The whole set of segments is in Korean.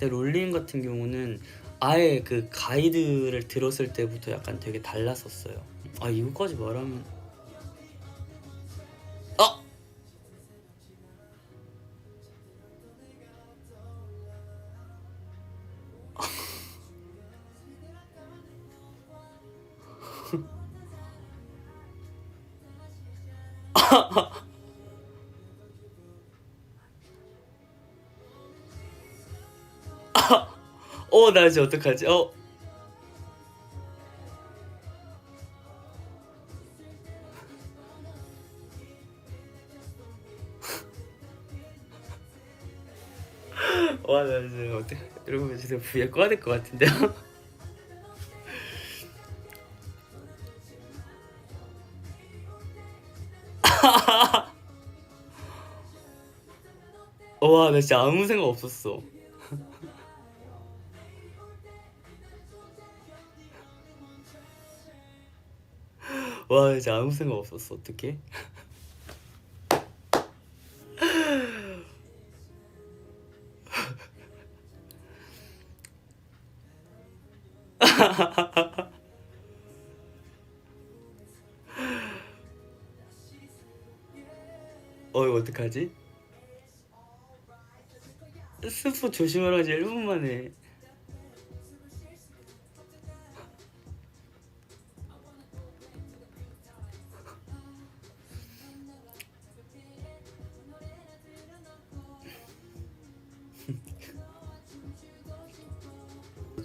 근데 롤링 같은 경우는 아예 그 가이드를 들었을 때부터 약간 되게 달랐었어요. 아 이거까지 말하면 아 어, 나 이제 어떡하지? 어. 와, 나 이제 어떡 여러분 진짜 부에 꺼야 될 것 같은데요? 와, 나 진짜 아무 생각 없었어. 와 진짜 아무 생각 없었어. 어떡해? 어 이거 어떡하지? 스포 조심하라지. 1분 만에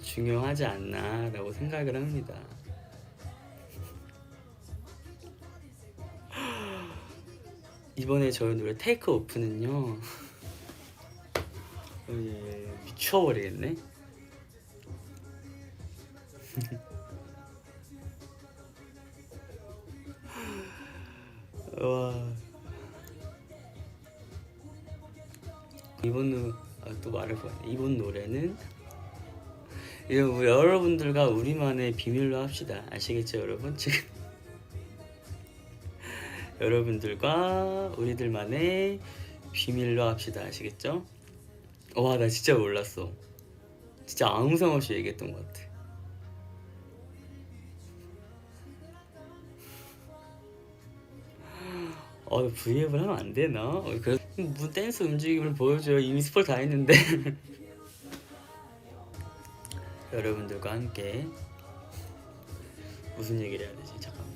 중요하지 않나라고 생각을 합니다. 이번에 저희 노래 테이크 오프는요. 어, 예, 미쳐버리겠네. 와. 이번 노, 아, 또 말해보네. 이번 노래는 여러분들과 우리만의 비밀로 합시다. 아시겠죠, 여러분? 지금 여러분들과 우리들만의 비밀로 합시다. 아시겠죠? 와, 나 진짜 몰랐어. 진짜 아무 생각 없이 얘기했던 것 같아. 어, V앱을 하면 안 되나? 어, 그 무슨 댄스 움직임을 보여줘요. 이미 스포 다 했는데. 여러분들과 함께 무슨 얘기를 해야 되지? 잠깐만.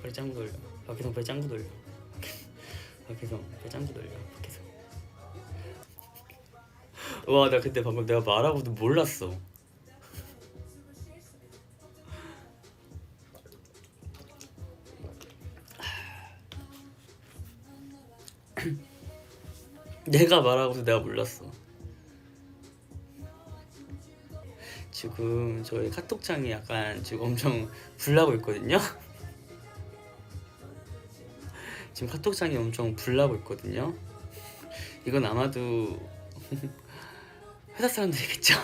빨리 짱구 돌려. 박혜성 빨리 짱구 돌려. 박혜성 빨리 짱구 돌려. 박혜성. 와, 나 그때 방금 내가 말하고도 몰랐어. 내가 말하고도 내가 몰랐어. 지금 저희 카톡창이 약간 지금 엄청 불나고 있거든요. 지금 카톡창이 엄청 불나고 있거든요. 이건 아마도 회사 사람들이겠죠?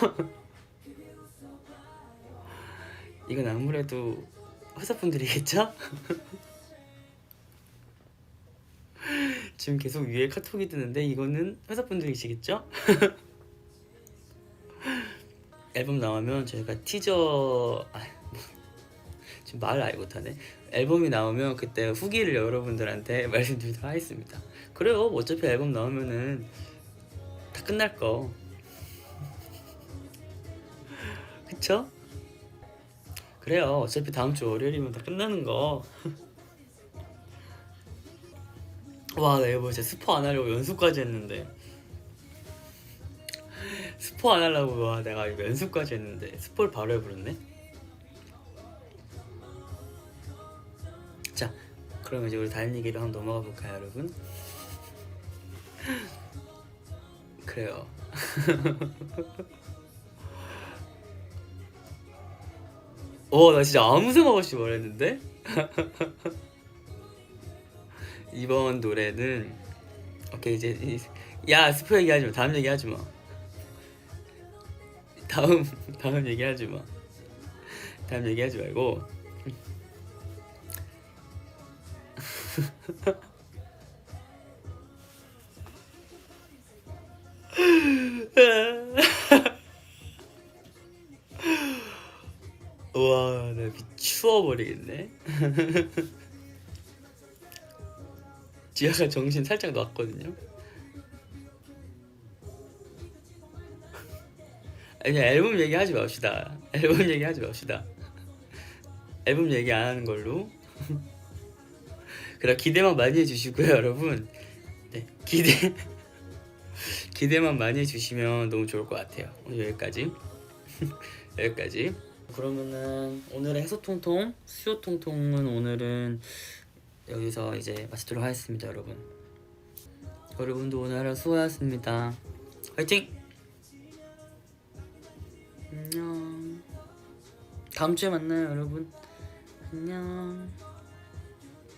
이건 아무래도 회사 분들이겠죠? 지금 계속 위에 카톡이 뜨는데 이거는 회사 분들이시겠죠? 앨범 나오면 저희가 티저 아, 뭐, 지금 말을 아예 못하네. 앨범이 나오면 그때 후기를 여러분들한테 말씀드리도록 하겠습니다. 그래요. 어차피 앨범 나오면은 다 끝날 거. 그쵸? 그래요. 어차피 다음 주 월요일이면 다 끝나는 거. 와, 나 이거 진짜 스포 안 하려고 연습까지 했는데. 스포 안 하려고 와, 내가 이거 연습까지 했는데 스포를 바로 해버렸네. 자, 그럼 이제 우리 다른 얘기로 한번 넘어가 볼까요, 여러분? 그래요. 어, 나 진짜 아무 생각 없이 말했는데? 이번 노래는 오케이 이제 이- 야 스포 얘기하지 마 다음 얘기하지 마 다음 다음 얘기하지 마. 다음 얘기하지 말고. 와, 나 미추어 버리겠네. 지아가 정신 살짝 놨거든요. 아니 앨범 얘기하지 맙시다. 앨범 얘기하지 맙시다. 앨범 얘기 안 하는 걸로. 그럼 기대만 많이 해주시고요 여러분. 네 기대. 기대만 많이 해주시면 너무 좋을 것 같아요. 오늘 여기까지. 여기까지. 그러면은 오늘의 해소통통 수요통통은 오늘은 여기서 이제 마치도록 하겠습니다 여러분. 여러분도 오늘 하루 수고하셨습니다. 화이팅 안녕. 다음 주에 만나요 여러분. 안녕